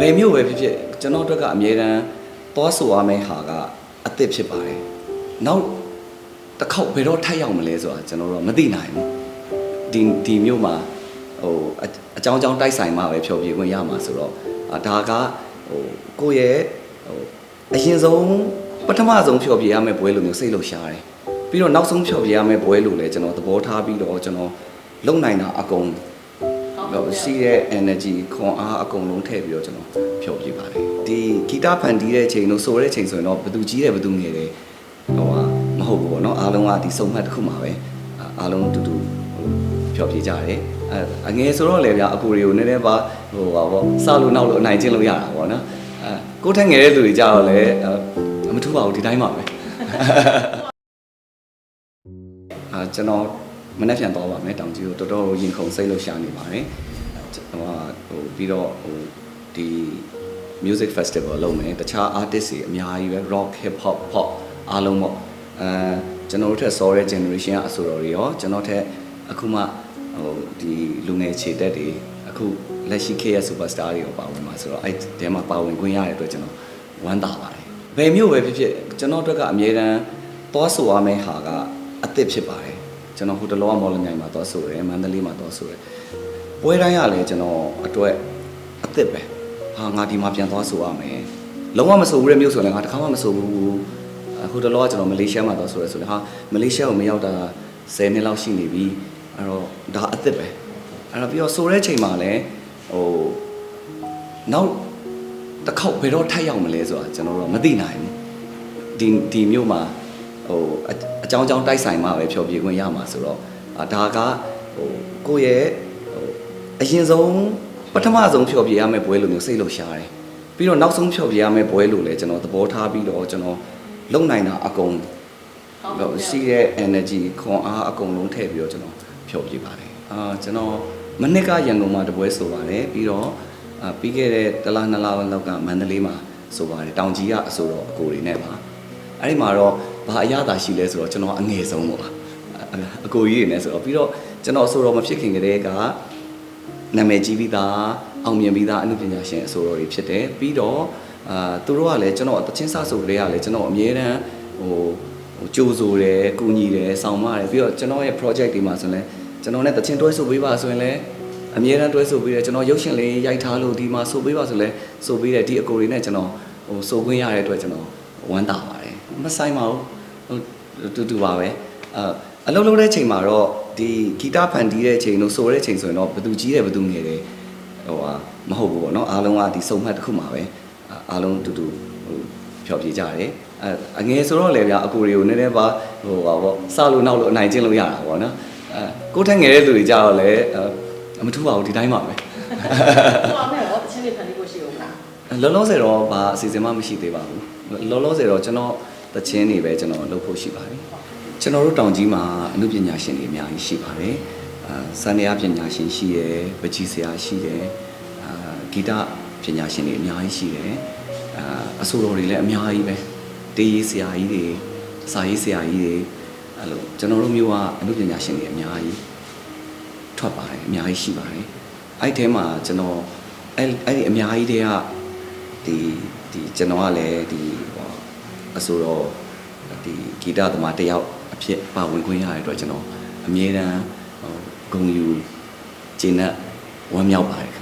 ဘယ်မျိုးပဲဖြစ်ဖြစ်ကျွန်တော်တို့ကအမြဲတမ်းသွားဆိုရမယ့်ဟာကအသစ်ဖြစ်ပါတယ်နောက်တစ်ခေါက်ဘယ်တော့ထပ်ရောက်မလဲဆိုတာကျွန်တော်တို့မသိနိုင်ဘူးဒီဒီမျိုးမှာဟိုအအကြောင်းကြောင်းတိုက်ဆိုင်မှပဲဖြောပြခွင့်ရမှာဆိုတော့အာဒါကဟိုကိုယ့်ရဲ့ဟိုအရင်ဆုံးပထမဆုံးဖြောပြရမယ့်ဘွဲလိုမျိုးစိတ်လှုပ်ရှားတယ်ပြီးတော့နောက်ဆုံးဖြောပြရမယ့်ဘွဲလိုလည်းကျွန်တော်သဘောထားပြီးတော့ကျွန်တော်လုံနိုင်တာအကုန် တော့ရှိတဲ့ energy ခွန်အားအကုန်လုံးထည့်ပြီးတော့ကျွန်တော်ဖြောပြပါတယ်ဒီဂီတဖန်တီးတဲ့ချိန်လို့ဆိုတဲ့ချိန်ဆိုရင်တော့ဘယ်သူကြီးတယ်ဘယ်သူငယ်တယ်ဟိုဟာမဟုတ်ဘူးပေါ့နော်အားလုံးကဒီစုံမှတ်တစ်ခုမှာပဲအာအားလုံးတူတူဟိုဖြောပြကြတယ်အဲအငယ်ဆိုတော့လေဗျာအကူတွေကိုနည်းနည်းပါဟိုပါပေါ့စလို့နောက်လို့အနိုင်ကျင့်လို့ရတာပေါ့နော်အဲကိုယ်ထက်ငယ်တဲ့လူတွေကြတော့လေအဲမထူပါဘူးဒီတိုင်းပါပဲအာကျွန်တော် မနေ့ပြန်သွားပါမယ်တောင်ကြီးကိုတော်တော်ရင်ခုန်စိတ်လို့ရှာနေပါတယ်ဟိုဟာဟိုပြီးတော့ဟိုဒီ music festival လုပ်မယ်တခြား artist တွေအများကြီးပဲ rock hip hop pop အားလုံးပေါ့အဲကျွန်တော်တို့ထက်စောတဲ့ generation ကအဆိုတော်တွေရောကျွန်တော်ထက်အခုမှဟိုဒီလူငယ်ခြေတက်တွေအခုလက်ရှိ KS superstar တွေရောပါဝင်မှာဆိုတော့အဲ့ဒီမှာပါဝင်ခွင့်ရတဲ့အတွက်ကျွန်တော်ဝမ်းသာပါတယ်ဘယ်မျိုးပဲဖြစ်ဖြစ်ကျွန်တော်တို့ကအမြဲတမ်းသွားဆိုရမယ့်ဟာကအသစ်ဖြစ်ပါတယ် ကျွန်တော်ဟိုတလောကမော်လမြိုင်မှာသွားဆိုတယ်မန္တလေးမှာသွားဆိုတယ်ပွဲတိုင်းရလဲကျွန်တော်အတွက်အသစ်ပဲဟာငါဒီမှာပြန်သွားဆိုရမယ်လုံးဝမဆိုဘူးတဲ့မျိုးဆိုရင်လည်းငါတစ်ခါမှမဆိုဘူးအခုတလောကကျွန်တော်မလေးရှားမှာသွားဆိုရဲဆိုရင်ဟာမလေးရှားကိုမရောက်တာ10နှစ်လောက်ရှိနေပြီအဲ့တော့ဒါအသစ်ပဲအဲ့တော့ပြီးတော့ဆိုတဲ့ချိန်မှာလည်းဟိုနောက်တစ်ခေါက်ဘယ်တော့ထပ်ရောက်မလဲဆိုတာကျွန်တော်တို့ကမသိနိုင်ဘူးဒီဒီမျိုးမှာ ဟိုအအကြောင်းကြောင်းတိုက်ဆိုင်မှပဲဖြောပြခွင့်ရမှာဆိုတော့အာဒါကဟိုကိုယ့်ရဲ့ဟိုအရင်ဆုံးပထမဆုံးဖြောပြရမယ့်ဘွဲလိုမျိုးစိတ်လှုပ်ရှားတယ်ပြီးတော့နောက်ဆုံးဖြောပြရမယ့်ဘွဲလိုလည်းကျွန်တော်သဘောထားပြီးတော့ကျွန်တော်လုံနိုင်တာအကုန်တော့ရှိတဲ့ energy ခွန်အားအကုန်လုံးထည့်ပြီးတော့ကျွန်တော်ဖြောပြပါတယ်အာကျွန်တော်မနစ်ကရန်ကုန်မှာတပွဲဆိုပါတယ်ပြီးတော့အာပြီးခဲ့တဲ့တစ်လနှစ်လလောက်ကမန္တလေးမှာဆိုပါတယ်တောင်ကြီးကအဆိုတော့အကိုတွေနဲ့ပါအဲ့ဒီမှာတော့ ဘာအရသာရှိလဲဆိုတော့ကျွန်တော်အငယ်ဆုံးပေါ့အကိုကြီးတွေနဲ့ဆိုတော့ပြီးတော့ကျွန်တော်အဆိုတော့မဖြစ်ခင်ကတည်းကနာမည်ကြီးပြီးသားအောင်မြင်ပြီးသားအမှုပညာရှင်အဆိုတော်တွေဖြစ်တယ်ပြီးတော့အာသူတို့ကလည်းကျွန်တော်တချင်းစဆိုတွေကလည်းကျွန်တော်အမြဲတမ်းဟိုဟိုကြိုးဆိုတယ်ကူညီတယ်ဆောင်မတယ်ပြီးတော့ကျွန်တော်ရဲ့ project တွေမှာဆိုရင်လည်းကျွန်တော်နဲ့တချင်းတွဲဆိုပေးပါဆိုရင်လည်းအမြဲတမ်းတွဲဆိုပေးတယ်ကျွန်တော်ရုပ်ရှင်လေးရိုက်ထားလို့ဒီမှာဆိုပေးပါဆိုလဲဆိုပေးတယ်ဒီအကိုတွေနဲ့ကျွန်တော်ဟိုဆိုခွင့်ရတဲ့အတွက်ကျွန်တော်ဝမ်းသာပါတယ်မဆိုင်ပါဘူးဟို တူတူပါပဲအာအလုပ်လုပ်တဲ့ချိန်မှာတော့ဒီဂီတဖန်တီးတဲ့ချိန်လို့ဆိုတဲ့ချိန်ဆိုရင်တော့ဘယ်သူကြီးတယ်ဘယ်သူငယ်တယ်ဟိုဟာမဟုတ်ဘူးပေါ့နော်အားလုံးကဒီစုံမှတ်တစ်ခုမှာပဲအာအားလုံးတူတူဟိုဖြောပြကြတယ်အဲအငယ်ဆိုတော့လေဗျာအကူတွေကိုနည်းနည်းပါဟိုပါပေါ့စလို့နောက်လို့အနိုင်ကျင့်လို့ရတာပေါ့နော်အဲကိုယ်ထက်ငယ်တဲ့လူတွေကြတော့လေအဲမထူပါဘူးဒီတိုင်းပါပဲဟိုအမေရောတချင်းတွေဖန်တီးဖို့ရှိဦးလားလောလောဆယ်တော့ဘာအစီအစဉ်မှမရှိသေးပါဘူးလောလောဆယ်တော့ကျွန်တော် တချင်းတွေပဲကျွန်တော်လုပ်ဖို့ရှိပါတယ်ကျွန်တော်တို့တောင်ကြီးမှာအမှုပညာရှင်တွေအများကြီးရှိပါတယ်အာစန္ဒယာပညာရှင်ရှိတယ်ပကြီးဆရာရှိတယ်အာဂီတပညာရှင်တွေအများကြီးရှိတယ်အာအဆိုတော်တွေလည်းအများကြီးပဲတေးရေးဆရာကြီးတွေစာရေးဆရာကြီးတွေအဲ့လိုကျွန်တော်တို့မျိုးကအမှုပညာရှင်တွေအများကြီးထွက်ပါတယ်အများကြီးရှိပါတယ်အဲ့ဒီထဲမှာကျွန်တော်အဲ့အဲ့ဒီအများကြီးတွေကဒီဒီကျွန်တော်ကလည်းဒီဟော အဆိုတော့ဒီဂီတသမားတစ်ယောက်အဖြစ်ပါဝင်ခွင့်ရတဲ့အတွက်ကျွန်တော်အမြဲတမ်းဟိုဂုဏ်ယူကျင့်တဲ့ဝမ်းမြောက်ပါတယ်